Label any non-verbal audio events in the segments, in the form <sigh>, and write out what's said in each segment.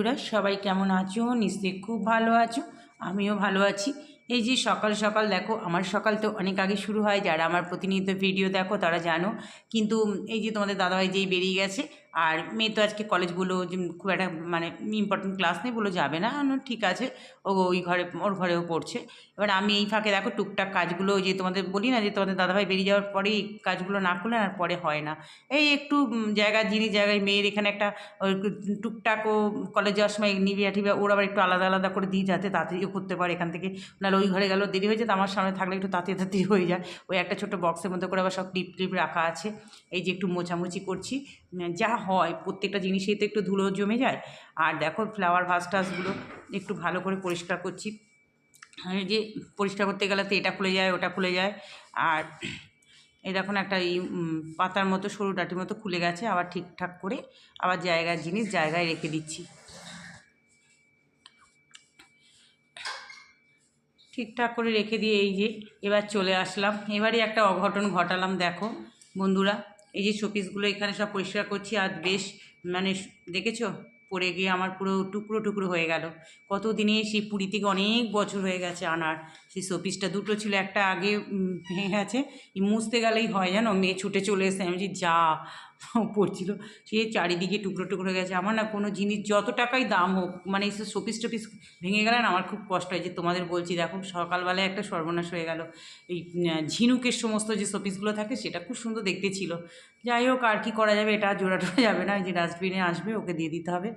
বন্ধুরা, সবাই কেমন আছো? নিশ্চয়ই খুব ভালো আছো, আমিও ভালো আছি। এই যে সকাল সকাল, দেখো, আমার সকাল তো অনেক আগে শুরু হয়, যারা আমার প্রতিনিয়ত ভিডিও দেখো তারা জানো। কিন্তু এই যে তোমাদের দাদাভাই যেই বেরিয়ে গেছে আর মেয়ে তো আজকে কলেজগুলো খুব একটা মানে ইম্পর্টেন্ট ক্লাস নেই বলে যাবে না। ঠিক আছে। ও ওই ঘরে ওর ঘরেও পড়ছে। এবার আমি এই ফাঁকে দেখো টুকটাক কাজগুলো যে তোমাদের বলি না যে তোমাদের দাদাভাই বেরিয়ে যাওয়ার পরে কাজগুলো না করলে আর পরে হয় না। এই একটু উম, জায়গার জিনিস জায়গায় মেয়ের এখানে একটা টুকটাক ও কলেজ যাওয়ার সময় নিবিয়া টিবিয়া ওর আবার একটু আলাদা আলাদা করে দিই যাতে তাড়াতাড়িও করতে পারে এখান থেকে। নাহলে ওই ঘরে গেলেও দেরি হয়ে যায় আমার সামনে থাকলে একটু তাড়াতাড়ি তাড়াতাড়ি হয়ে যায়। ওই একটা ছোটো বক্সের মধ্যে করে আবার সব ক্লিপ ক্লিপ রাখা আছে। এই যে একটু মোছামুছি করছি। যা হয়, প্রত্যেকটা জিনিসেই তো একটু ধুলো জমে যায়। আর দেখো ফ্লাওয়ার ভাস টাসগুলো একটু ভালো করে পরিষ্কার করছি। যে পরিষ্কার করতে গেলে তো এটা খুলে যায়, ওটা খুলে যায়। আর এই দেখুন একটা এই পাতার মতো, সরু ডাটির মতো খুলে গেছে। আবার ঠিকঠাক করে আবার জায়গার জিনিস জায়গায় রেখে দিচ্ছি। ঠিকঠাক করে রেখে দিয়ে এই যে এবার চলে আসলাম। এবারে একটা অঘটন ঘটালাম, দেখো বন্ধুরা। এই যে শোপিসগুলো এখানে সব পরিষ্কার করছি আর বেশ মানে দেখেছ? পড়ে গিয়ে আমার পুরো টুকরো টুকরো হয়ে গেল। কত দিনে সেই পুরী থেকে অনেক বছর হয়ে গেছে আনার। সেই শোপিসটা দুটো ছিল, একটা আগে ভেঙে গেছে মুছতে গেলেই হয় জানো? মেয়ে ছুটে চলে এসে আমি যা পড়ছিল, সে চারিদিকে টুকরো টুকরো গেছে। আমার না কোনো জিনিস, যত টাকাই দাম হোক মানে সে শোপিস টপিস ভেঙে গেলেন, আমার খুব কষ্ট হয় যে তোমাদের বলছি, দেখো সকালবেলায় একটা সর্বনাশ হয়ে গেল। এই ঝিনুকের সমস্ত যে শোপিসগুলো থাকে, সেটা খুব সুন্দর দেখতে ছিল। যাই হোক, আর কি করা যাবে, এটা জোড়া টোড়া যাবে না যে ডাস্টবিনে আসবে, ওকে দিয়ে দিতে হবে।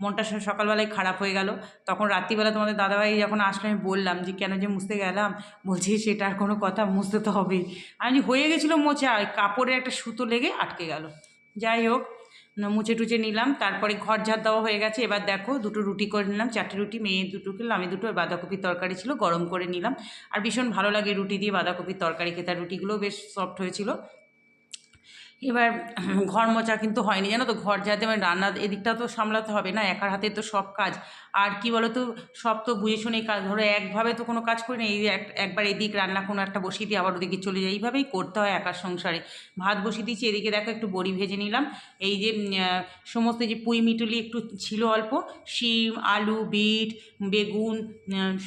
মনটা সকালবেলায় খারাপ হয়ে গেল। তখন রাত্রিবেলা তোমাদের দাদাভাই যখন আসলে, আমি বললাম যে, কেন যে মুছতে গেলাম? বলছি, সেটা আর কোনো কথা, মুছতে তো হবেই। আমি হয়ে গেছিল মোচা ওই কাপড়ের একটা সুতো লেগে আটকে গেল। যাই হোক মুছে টুচে নিলাম। তারপরে ঘর ঝাড় দেওয়া হয়ে গেছে। এবার দেখো, দুটো রুটি করে নিলাম, চারটে রুটি, মেয়ে দুটো খেলাম আমি দুটো বাঁধাকপির তরকারি ছিল, গরম করে নিলাম। আর ভীষণ ভালো লাগে রুটি দিয়ে বাঁধাকপির তরকারি খেতে। আর রুটিগুলোও বেশ সফট হয়েছিল। এবার <clears throat> ঘর মোচা কিন্তু হয়নি। জানো তো, ঘর যাতে মানে রান্না এদিকটা তো সামলাতে হবে না, একার হাতে তো সব কাজ। আর কি বলো তো সব তো বুঝে শুনেই কাজ। ধরো একভাবে তো কোনো কাজ করি না, এই এক, একবার এদিক রান্না কোনো একটা বসিয়ে দিই আবার ওদিকে চলে যাই। এইভাবেই করতে হয় একার সংসারে। ভাত বসিয়ে দিয়েছি, এদিকে দেখো একটু বড়ি ভেজে নিলাম। এই যে সমস্ত যে পুঁই মিটুলি একটু ছিল অল্প, শিম, আলু, বিট, বেগুন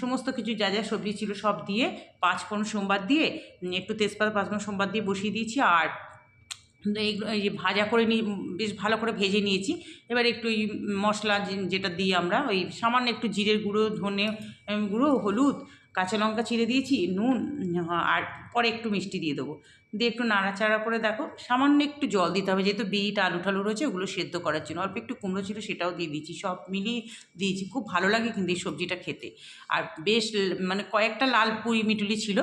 সমস্ত কিছু যা যা সবজি ছিল সব দিয়ে, পাঁচফোড়ন সোমবার দিয়ে একটু তেজপাতা, পাঁচফোড়ন সোমবার দিয়ে বসিয়ে দিয়েছি। আর এইগুলো এই যে ভাজা করে নিয়ে বেশ ভালো করে ভেজে নিয়েছি। এবার একটু ওই মশলা যেটা দিই আমরা, ওই সামান্য একটু জিরের গুঁড়ো, ধনে গুঁড়ো, হলুদ কাঁচা লঙ্কা চিড়ে দিয়েছি, নুন আর পরে একটু মিষ্টি দিয়ে দেবো। দিয়ে একটু নাড়াচাড়া করে দেখো, সামান্য একটু জল দিতে হবে। যেহেতু বিট, আলু টালু রয়েছে, ওগুলো সেদ্ধ করার জন্য। অল্প একটু কুমড়ো ছিল, সেটাও দিয়ে দিয়েছি। সব মিলিয়ে দিয়েছি। খুব ভালো লাগে কিন্তু এই সবজিটা খেতে। আর বেশ মানে কয়েকটা লাল পুরি মিটুলি ছিল,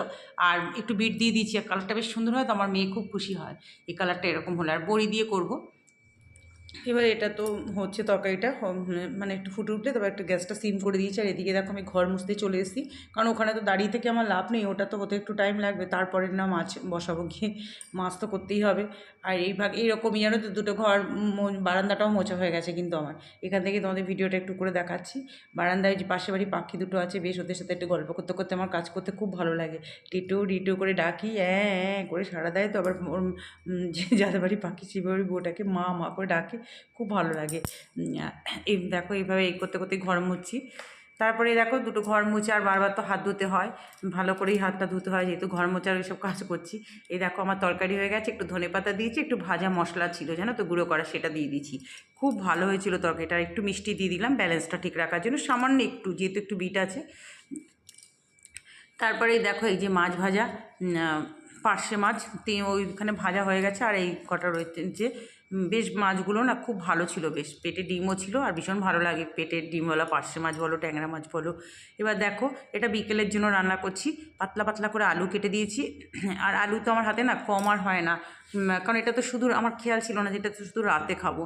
আর একটু বিট দিয়ে দিয়েছি। আর কালারটা বেশ সুন্দর হয়, তো আমার মেয়ে খুব খুশি হয়। এই কালারটা এরকম হলে। আর বড়ি দিয়ে করব। এবার এটা তো হচ্ছে তরকারিটা মানে একটু ফুটে উঠলে তারপর একটু গ্যাসটা সিম করে দিয়েছি। আর এদিকে দেখো আমি ঘর মুছতে চলে এসেছি। কারণ ওখানে তো দাঁড়িয়ে থেকে আমার লাভ নেই, ওটা তো হতে একটু টাইম লাগবে। তারপরে না মাছ বসাবো গিয়ে, মাছ তো করতেই হবে। আর এই ভাগ, এইরকমই জানো তো, দুটো ঘর বারান্দাটাও মোছা হয়ে গেছে কিন্তু আমার। এখান থেকে তোমাদের ভিডিওটা একটু করে দেখাচ্ছি। বারান্দায় যে পাশে বাড়ি পাখি দুটো আছে, বেশ ওদের সাথে একটু গল্প করতে করতে আমার কাজ করতে খুব ভালো লাগে। টিটু ডিটো করে ডাকি হ্যাঁ করে সাড়া দেয় তো। আবার ওর যে যাদের বাড়ি পাখি শিবে বাড়ি বউটাকে মা মা করে ডাকে। খুব ভালো লাগে। এই দেখো এইভাবে এই করতে করতে ঘর মুছছি। তারপরে দেখো দুটো ঘর মুছে আর বারবার তো হাত ধুতে হয়। ভালো করেই হাতটা ধুতে হয় যেহেতু ঘর মোচার এইসব কাজ করছি। এই দেখো আমার তরকারি হয়ে গেছে, একটু ধনে পাতা দিয়েছি, একটু ভাজা মশলা ছিল, জানো তো গুঁড়ো করা সেটা দিয়ে দিয়েছি। খুব ভালো হয়েছিল তরকারিটা একটু মিষ্টি দিয়ে দিলাম ব্যালেন্সটা ঠিক রাখার জন্য, সামান্য একটু, যেহেতু একটু বিট আছে। তারপরে দেখো এই যে মাছ ভাজা পার্শে মাছ ওইখানে ভাজা হয়ে গেছে, আর এই কটা রয়েছে যে বেশ মাছগুলো না খুব ভালো ছিল বেশ। পেটে ডিমও ছিল আর ভীষণ ভালো লাগে পেটের ডিমওয়ালা, পার্শে মাছ বলো, ট্যাংরা মাছ বলো। এবার দেখো, এটা বিকেলের জন্য রান্না করছি। পাতলা পাতলা করে আলু কেটে দিয়েছি। আর আলু তো আমার হাতে না কম আর হয় না। কারণ এটা তো শুধু আমার খেয়াল ছিল না যেটা তো শুধু রাতে খাব।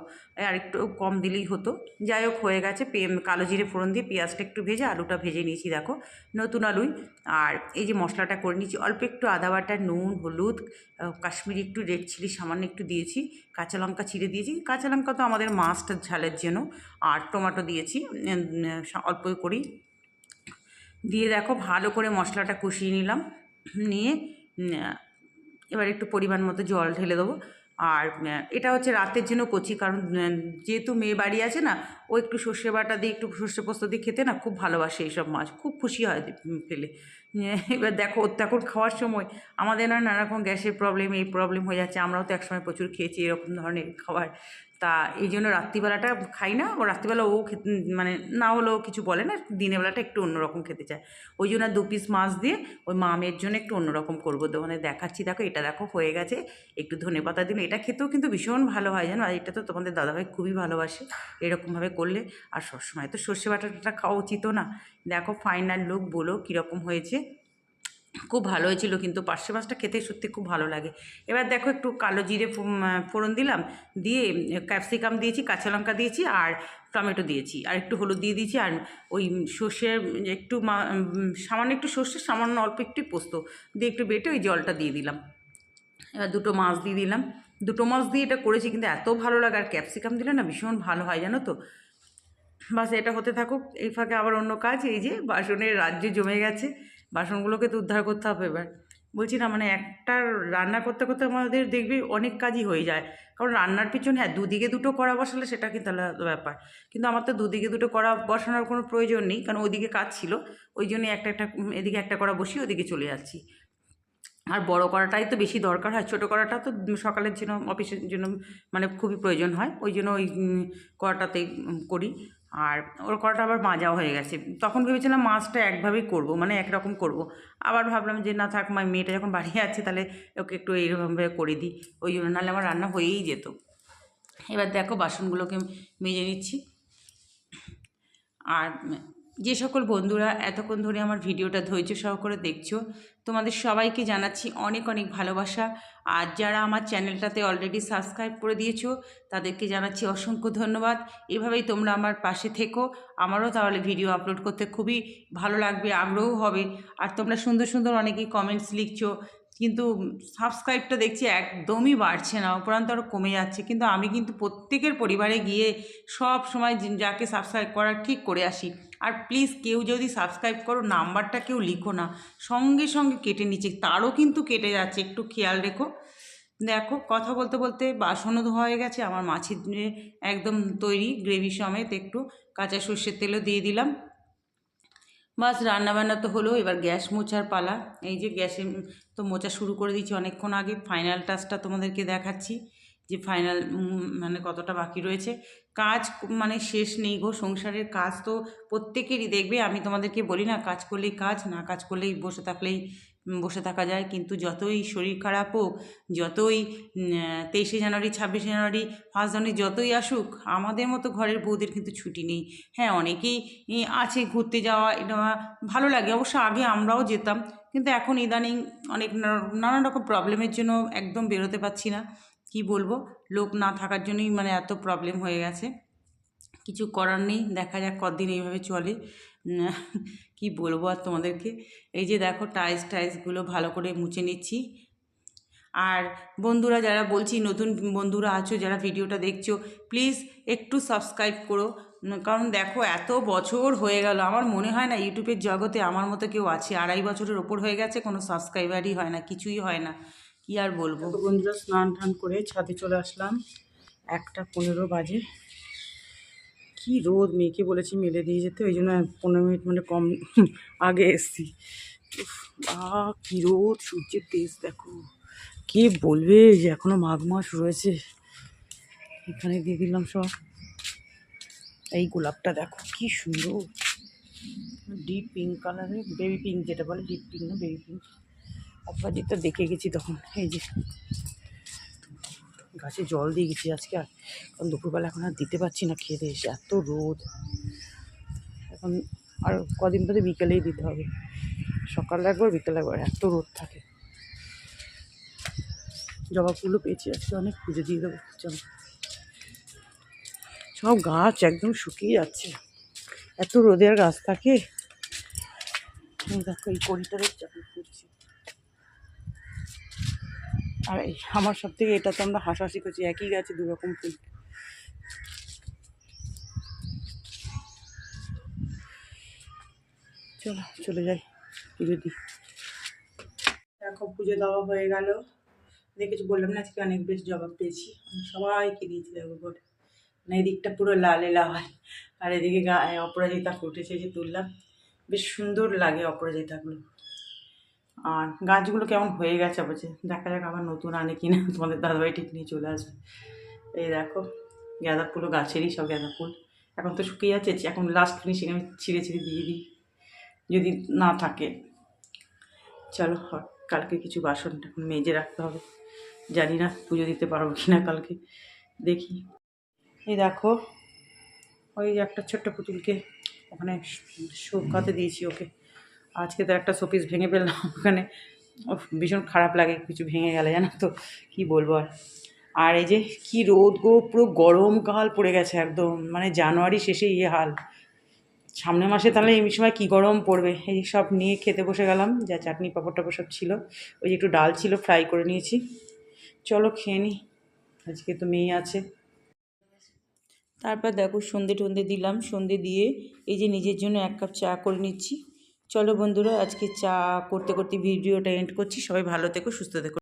আর একটু কম দিলেই হতো। যাই হোক, হয়ে গেছে কালো জিরে ফোড়ন দিয়ে পেঁয়াজটা একটু ভেজে আলুটা ভেজে নিয়েছি, দেখো। নতুন আলুই। আর এই যে মশলাটা করে নিয়েছি, অল্প একটু আদা বাটা, নুন, হলুদ কাশ্মীরি একটু রেড চিলি সামান্য একটু দিয়েছি। কাঁচা লঙ্কা চিড়ে দিয়েছি। কাঁচা লঙ্কা তো আমাদের মাছটা ঝালের জন্য। আর টমেটো দিয়েছি। অল্প করেই। দিয়ে দেখো, ভালো করে মশলাটা কষিয়ে নিলাম। নিয়ে এবার একটু পরিমাণ মতো জল ঢেলে দেবো। আর এটা হচ্ছে রাতের জন্য কচি। কারণ যেহেতু মেয়ে বাড়ি আছে না ও একটু সর্ষে বাটা দিয়ে, একটু সর্ষে পোস্ত দিয়ে খেতে না খুব ভালোবাসে এইসব মাছ। খুব খুশি হয় পেলে এবার দেখো, ওর তো এখন খাওয়ার সময়। আমাদের না নানা রকম গ্যাসের প্রবলেম এই প্রবলেম হয়ে যাচ্ছে। আমরাও তো একসময় প্রচুর খেয়েছি এরকম ধরনের খাবার। তা এই জন্য রাত্রিবেলাটা খাই না। ও রাত্রিবেলা ও মানে না হলেও কিছু বলে না দিনের বেলাটা একটু অন্যরকম খেতে চায়। ওই জন্য দু পিস মাছ দিয়ে ওই মামের জন্য একটু অন্যরকম করব। মানে দেখাচ্ছি, দেখো, এটা দেখো, হয়ে গেছে। একটু ধনে পাতা দিন এটা খেতেও কিন্তু ভীষণ ভালো হয়, জানো? আর এটা তো তোমাদের দাদাভাই খুবই ভালোবাসে। এরকমভাবে করলে আর সবসময় তো সর্ষে বাটাটা খাওয়া উচিতও না। দেখো ফাইনাল লুক বলো কীরকম হয়েছে। খুব ভালো হয়েছিল কিন্তু পার্শে মাছটা খেতে সত্যি খুব ভালো লাগে। এবার দেখো একটু কালো জিরে ফোড়ন দিলাম, দিয়ে ক্যাপসিকাম দিয়েছি, কাঁচা লঙ্কা দিয়েছি আর টমেটো দিয়েছি। আর একটু হলুদ দিয়ে দিয়েছি আর ওই সর্ষের একটু সামান্য একটু সর্ষে, সামান্য অল্প একটু পোস্ত। দিয়ে একটু বেটে ওই জলটা দিয়ে দিলাম। এবার দুটো মাছ দিয়ে দিলাম। দুটো মাছ দিয়ে এটা করেছি কিন্তু এত ভালো লাগে। আর ক্যাপসিকাম দিলে না ভীষণ ভালো হয় জানো তো? বাস এটা হতে থাকুক, এই ফাঁকে আবার অন্য কাজ, এই যে বাসনের রাজ্য জমে গেছে, বাসনগুলোকে তো উদ্ধার করতে হবে এবার। বলছি না মানে একটা রান্না করতে করতে আমাদের দেখবি অনেক কাজই হয়ে যায়। কারণ রান্নার পিছনে হ্যাঁ দুদিকে দুটো কড়া বসালে সেটা কিন্তু আলাদা ব্যাপার। কিন্তু আমার তো দুদিকে দুটো কড়া বসানোর কোনো প্রয়োজন নেই, কারণ ওইদিকে কাজ ছিল, ওই জন্য একটা একটা এদিকে একটা কড়া বসিয়ে ওদিকে চলে যাচ্ছি। আর বড় করাটাই তো বেশি দরকার হয়, ছোটো করাটা তো সকালের জন্য, অফিসের জন্য মানে খুবই প্রয়োজন হয়, ওই জন্য ওই করাটাতেই করি। আর ওর কড়াটা আবার মাজাও হয়ে গেছে। তখন ভেবেছিলাম মাছটা একভাবেই করব মানে একরকম করব। আবার ভাবলাম যে, না থাক, মা, মেয়েটা যখন বাড়ি আছে, তাহলে ওকে একটু এইরকমভাবে করে দিই। ওই জন্য নাহলে আমার রান্না হয়েই যেত। এবার দেখো, বাসনগুলোকে মেজে নিচ্ছি। আর যে সকল বন্ধুরা এতক্ষণ ধরে আমার ভিডিওটা ধৈর্য সহকারে দেখছ তোমাদের সবাইকে জানাচ্ছি অনেক অনেক ভালোবাসা। আর যারা আমার চ্যানেলটাতে অলরেডি সাবস্ক্রাইব করে দিয়েছ, তাদেরকে জানাচ্ছি অসংখ্য ধন্যবাদ। এভাবেই তোমরা আমার পাশে থেকো। আমারও তাহলে ভিডিও আপলোড করতে খুবই ভালো লাগবে আগ্রহ হবে। আর তোমরা সুন্দর সুন্দর অনেকেই কমেন্টস লিখছো, কিন্তু সাবস্ক্রাইবটা দেখছি একদমই বাড়ছে না, উপরান্ত আরও কমে যাচ্ছে। কিন্তু আমি কিন্তু প্রত্যেকের পরিবারে গিয়ে সব সময় যাকে সাবস্ক্রাইব করার ঠিক করে আসি। আর প্লিজ কেউ যদি সাবস্ক্রাইব করো, নাম্বারটা কেউ লিখো না, সঙ্গে সঙ্গে কেটে নিচ্ছে তারও কিন্তু কেটে যাচ্ছে, একটু খেয়াল রেখো। দেখো, কথা বলতে বলতে বাসনও ধোয়া হয়ে গেছে, আমার মাছের যে একদম তৈরি গ্রেভি সমেত একটু কাঁচা সর্ষের তেলও দিয়ে দিলাম। বাস, রান্নাবান্না তো হলো, এবার গ্যাস মোছার পালা। এই যে গ্যাসে তো মোচা শুরু করে দিয়েছি, অনেকক্ষণ আগে ফাইনাল টাচটা তোমাদেরকে দেখাচ্ছি। যে ফাইনাল মানে কতটা বাকি রয়েছে। কাজ মানে শেষ নেই গো, সংসারের কাজ তো প্রত্যেকেরই দেখবে, আমি তোমাদেরকে বলি না, কাজ করলেই কাজ, না কাজ করলেই বসে থাকলেই বসে থাকা যায়। কিন্তু যতই শরীর খারাপ হোক, যতই তেইশে জানুয়ারি, ছাব্বিশে জানুয়ারি, ফার্স্ট জানুয়ারি যতই আসুক, আমাদের মতো ঘরের বউদের কিন্তু ছুটি নেই। হ্যাঁ অনেকেই আছে ঘুরতে যাওয়া, এটা ভালো লাগে। অবশ্য আগে আমরাও যেতাম, কিন্তু এখন ইদানিং অনেক না- নানান রকম প্রবলেমের জন্য একদম বেরোতে পারছি না। কি বলব? লোক না থাকার জন্যই মানে এত প্রবলেম হয়ে গেছে। কিছু করার নেই, দেখা যাক কদিন এইভাবে চলে। কি বলব আর তোমাদেরকে? এই যে দেখো টাইলস টাইলসগুলো ভালো করে মুছে নিচ্ছি। আর বন্ধুরা যারা বলছি নতুন বন্ধুরা আছো, যারা ভিডিওটা দেখছ প্লিজ একটু সাবস্ক্রাইব করো। কারণ দেখো এত বছর হয়ে গেল, আমার মনে হয় না ইউটিউবের জগতে আমার মতো কেউ আছে। আড়াই বছরের ওপর হয়ে গেছে, কোনো সাবস্ক্রাইবারই হয় না, কিছুই হয় না। কি আর বলব? বন্ধুরা, স্নান টান করে ছাদে চলে আসলাম। একটা পনেরো বাজে। কি রোদ, মেয়েকে বলেছি মেলে দিয়ে যেতে, ওই জন্য পনেরো মিনিট মানে কম <laughs> আগে এসছি। বাহ কি রোদ, সূর্যের তেজ, দেখো। কে বলবে যে এখনও মাঘ মাস রয়েছে? এখানে দিয়ে দিলাম সব। এই গোলাপটা দেখো, কি সুন্দর। ডিপ পিঙ্ক কালারের বেবি পিঙ্ক যেটা বলে ডিপ পিঙ্ক না বেবি পিঙ্ক একবার যেটা দেখে গেছি তখন, এই যে। গাছে জল দিয়ে গেছি আজকে আর। কারণ দুপুরবেলা এখন আর দিতে পারছি না খেতে, এসে এত রোদ। এখন আর কদিন পরে বিকেলেই দিতে হবে। সকালে একবার, বিকেলে একবার, এত রোদ থাকে। জবা ফুলও পেয়েছি আজকে, অনেক পুজো দিয়ে দেবো জবা সব গাছ একদম শুকিয়ে যাচ্ছে। এত রোদে আর গাছ থাকে। দেখো, এই কড়িটারে চাকরি করছি আর এই আমার সব থেকে এটা তো আমরা হাসাহাসি করছি, একই গাছে দু রকম ফুল। চলো, চলে যাই, পুজো দিই। দেখো, পুজো দেওয়া হয়ে গেল। দেখেছি বললাম না, আজকে অনেক বেশ জবাব পেয়েছি। সবাইকে দিয়েছি দেখো ঘরে মানে এদিকটা পুরো লালে লাল। আর এদিকে গায়ে অপরাজিতা ফুটেছে যে তুললাম। বেশ সুন্দর লাগে অপরাজিতাগুলো। আর গাছগুলো কেমন হয়ে গেছে বলছে। দেখা যাক আবার নতুন আনে কিনা, তোমাদের দাদাভাই ঠিক নিয়ে চলে আসবে। এই দেখো, গাঁদা ফুলও গাছেরই সব গাঁদা ফুল। এখন তো শুকিয়ে যাচ্ছে এখন লাস্ট ফিনিশিং আমি ছিঁড়ে ছিঁড়ে দিয়ে দিই, যদি না থাকে। চলো কালকে কিছু বাসন এখন মেজে রাখতে হবে। জানি না পুজো দিতে পারব কি না কালকে, দেখি। এই দেখো, ওই একটা ছোট্ট পুতুলকে ওখানে শুকাতে দিয়েছি ওকে। আজকে তো একটা শোপিস ভেঙে ফেললাম <laughs> ওখানে। ভীষণ খারাপ লাগে, কিছু ভেঙে গেলে, জানো তো। কি বলব আর? আর এই যে কি রোদ গো, পুরো গরমকাল পড়ে গেছে একদম। মানে জানুয়ারি শেষে ইয়ে হাল। সামনের মাসে তাহলে এই সময় কী গরম পড়বে? এই সব নিয়ে খেতে বসে গেলাম, যা চাটনি পাঁপড় টাপড় সব ছিল। ওই যে একটু ডাল ছিল, ফ্রাই করে নিয়েছি। চলো খেয়ে নিই আজকে তো মেয়ে আছে। তারপর দেখো সন্ধে টন্ধে দিলাম। সন্ধে দিয়ে এই যে নিজের জন্য এক কাপ চা করে নিচ্ছি। চলো বন্ধুরা আজকে চা করতে করতে ভিডিওটা এন্ড করছি। সবাই ভালো থেকো সুস্থ থেকো।